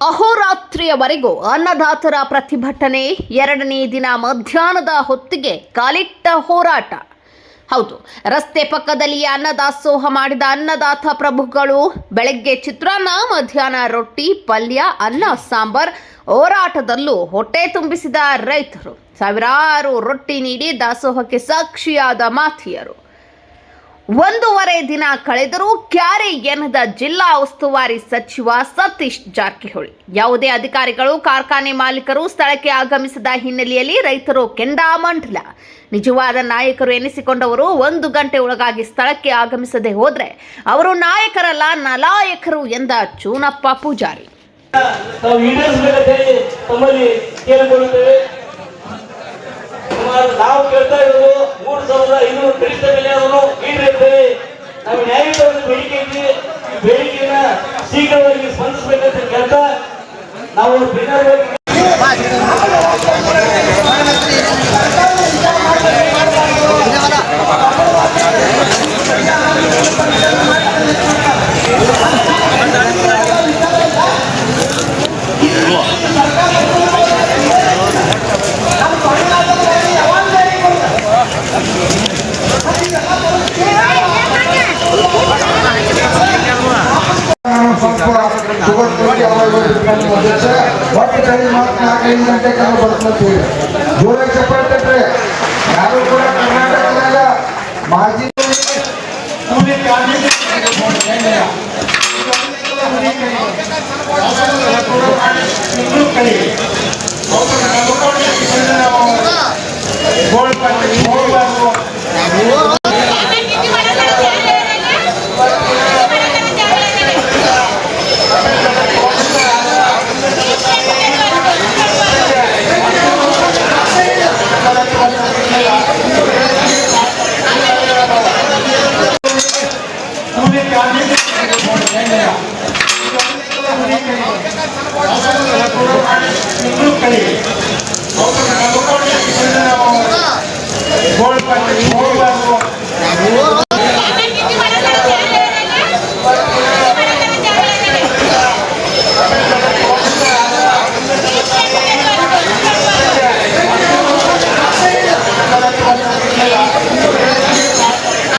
ಅಹೋರಾತ್ರಿಯವರೆಗೂ ಅನ್ನದಾತರ ಪ್ರತಿಭಟನೆ ಎರಡನೇ ದಿನ ಮಧ್ಯಾಹ್ನದ ಹೊತ್ತಿಗೆ ಕಾಲಿಟ್ಟ ಹೋರಾಟ. ಹೌದು, ರಸ್ತೆ ಪಕ್ಕದಲ್ಲಿ ಅನ್ನದಾಸೋಹ ಮಾಡಿದ ಅನ್ನದಾತ ಪ್ರಭುಗಳು ಬೆಳಗ್ಗೆ ಚಿತ್ರಾನ್ನ, ಮಧ್ಯಾಹ್ನ ರೊಟ್ಟಿ, ಪಲ್ಯ, ಅನ್ನ, ಸಾಂಬಾರ್ ಹೋರಾಟದಲ್ಲೂ ಹೊಟ್ಟೆ ತುಂಬಿಸಿದ ರೈತರು. ಸಾವಿರಾರು ರೊಟ್ಟಿ ನೀಡಿ ದಾಸೋಹಕ್ಕೆ ಸಾಕ್ಷಿಯಾದ ಮಾತಿಯರು ಒಂದೂವರೆ ದಿನ ಕಳೆದರೂ ಕ್ಯಾರೆ ಎನ್ನದ ಜಿಲ್ಲಾ ಉಸ್ತುವಾರಿ ಸಚಿವ ಸತೀಶ್ ಜಾರಕಿಹೊಳಿ. ಯಾವುದೇ ಅಧಿಕಾರಿಗಳು, ಕಾರ್ಖಾನೆ ಮಾಲೀಕರು ಸ್ಥಳಕ್ಕೆ ಆಗಮಿಸದ ಹಿನ್ನೆಲೆಯಲ್ಲಿ ರೈತರು ಕೆಂಡಾಮಂಡಲ ನಿಜವಾದ ನಾಯಕರು ಎನಿಸಿಕೊಂಡವರು ಒಂದು ಗಂಟೆ ಒಳಗಾಗಿ ಸ್ಥಳಕ್ಕೆ ಆಗಮಿಸದೆ ಹೋದ್ರೆ ಅವರು ನಾಯಕರಲ್ಲ, ನಲಾಯಕರು ಎಂದ ಚೂನಪ್ಪ ಪೂಜಾರಿ. ನಾವು ಸಾವಿರದ ಐನೂರು ಕನಿಷ್ಠ ಬೆಲೆ ಅದನ್ನು ಈಡೇರಿದ್ದೇವೆ ನಾವು ನ್ಯಾಯಯುತ ಒಂದು ಬೇಡಿಕೆ ಇದ್ವಿ ಈ ಬೇಡಿಕೆಯನ್ನ ಶೀಘ್ರವಾಗಿ ಸ್ಪಂದಿಸಬೇಕಂತ ಕೇಳ್ತಾ ನಾವು ಭಿನ್ನವಾಗಿ ನಮ್ಮ ಅಧ್ಯಕ್ಷ ಒಟ್ಟು ಟೈಮ್ ಮಾತ್ರ ನಾಲ್ಕೈದು ಗಂಟೆ ಕಾಲ ಬರ್ತೀವಿ ಜೋರಾಗಿ ಚಪ್ಪಾಳ್ತೇನ್ರಿ ಯಾರು ಕೂಡ ಕರ್ನಾಟಕದಾಗ ಮಾಜಿ ಕಾರ್ಮಿಕ करेंगे